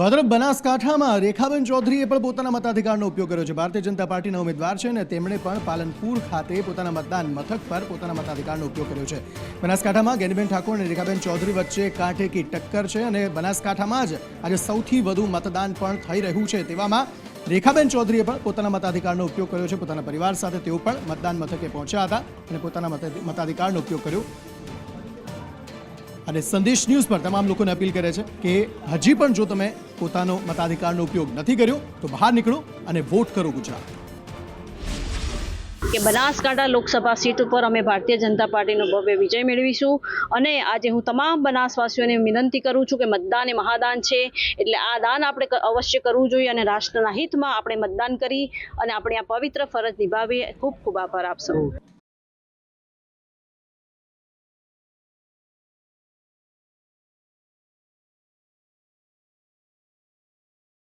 તો બનાસકાંઠામાં રેખાબેન ચૌધરીએ પણ પોતાના મતાધિકારનો ઉપયોગ કર્યો છે. ભારતીય જનતા પાર્ટીના ઉમેદવાર છે અને તેમણે પણ પાલનપુર ખાતે પોતાના મતદાન મથક પર પોતાના મતાધિકારનો ઉપયોગ કર્યો છે. બનાસકાંઠામાં ગેનીબેન ઠાકોર અને રેખાબેન ચૌધરી વચ્ચે કાંઠેકી ટક્કર છે અને બનાસકાંઠામાં જ આજે સૌથી વધુ મતદાન પણ થઈ રહ્યું છે. તેવામાં રેખાબેન ચૌધરીએ પણ પોતાના મતાધિકારનો ઉપયોગ કર્યો છે. પોતાના પરિવાર સાથે તેઓ પણ મતદાન મથકે પહોંચ્યા હતા અને પોતાના મત- મતાધિકારનો ઉપયોગ કર્યો. અને સંદેશ ન્યૂઝ પર તમામ લોકોને અપીલ કરે છે કે હજી પણ જો તમે પોતાનો મતાધિકારનો ઉપયોગ નથી કર્યો, તો બહાર નીકળો અને વોટ કરો ગુજરાત. કે બનાસકાંઠા લોકસભા સીટ ઉપર અમે ભારતીય જનતા પાર્ટીનો ભવ્ય વિજય મેળવીશું અને આજે હું તમામ બનાસવાસીઓને વિનંતી કરું છું કે મતદાન એ મહાદાન છે, એટલે આ દાન આપણે અવશ્ય કરવું જોઈએ અને રાષ્ટ્રના હિતમાં આપણે મતદાન કરી અને આપણે આ પવિત્ર ફરજ નિભાવીએ. ખૂબ ખૂબ આભાર આપશો